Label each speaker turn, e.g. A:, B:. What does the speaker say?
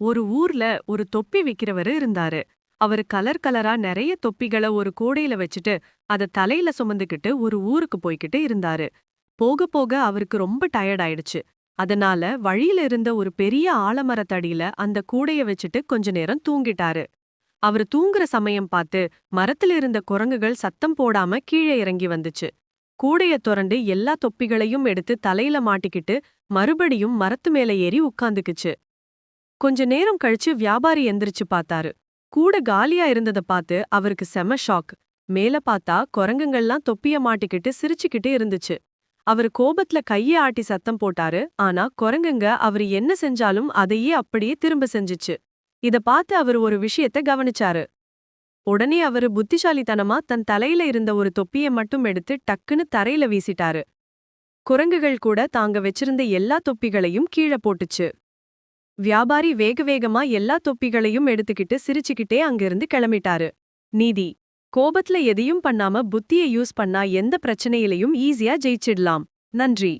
A: ஒரு ஊர்ல ஒரு தொப்பி விக்கிறவரு இருந்தாரு. அவரு கலர் கலரா நிறைய தொப்பிகளை ஒரு கூடையில வச்சுட்டு அத தலையில சுமந்துக்கிட்டு ஒரு ஊருக்கு போய்கிட்டு இருந்தாரு. போக போக அவருக்கு ரொம்ப டயர்ட் ஆயிடுச்சு. அதனால வழியில இருந்த ஒரு பெரிய ஆலமரத்தடியில அந்த கூடைய வச்சுட்டு கொஞ்ச நேரம் தூங்கிட்டாரு. அவரு தூங்குற சமயம் பார்த்து மரத்துல இருந்த குரங்குகள் சத்தம் போடாம கீழே இறங்கி வந்துச்சு. கூடைய திறந்து எல்லா தொப்பிகளையும் எடுத்து தலையில மாட்டிக்கிட்டு மறுபடியும் மரத்து மேல ஏறி உட்காந்துக்குச்சு கொஞ்ச நேரம் கழிச்சு வியாபாரி எந்திரிச்சு பார்த்தாரு. கூட காலியா இருந்தத பார்த்து அவருக்கு செம ஷாக். மேல பார்த்தா குரங்குங்கள்லாம் தொப்பிய மாட்டிக்கிட்டு சிரிச்சுக்கிட்டு இருந்துச்சு. அவர் கோபத்துல கைய ஆட்டி சத்தம் போட்டாரு. ஆனா குரங்குங்க அவர் என்ன செஞ்சாலும் அதையே அப்படியே திரும்ப செஞ்சுச்சு. இத பார்த்து அவர் ஒரு விஷயத்த கவனிச்சாரு. உடனே அவரு புத்திசாலித்தனமா தன் தலையில இருந்த ஒரு தொப்பிய மட்டும் எடுத்து டக்குன்னு தரையில வீசிட்டாரு. குரங்குகள் கூட தாங்க வச்சிருந்த எல்லா தொப்பிகளையும் கீழே போட்டுச்சு. வியாபாரி வேக வேகமா எல்லா தொப்பிகளையும் எடுத்துக்கிட்டு சிரிச்சுக்கிட்டே அங்கிருந்து கிளம்பிட்டாரு. நீதி கோபத்துல எதையும் பண்ணாம புத்திய யூஸ் பண்ணா எந்த பிரச்சனையிலையும் ஈஸியா ஜெயிச்சிடலாம். நன்றி.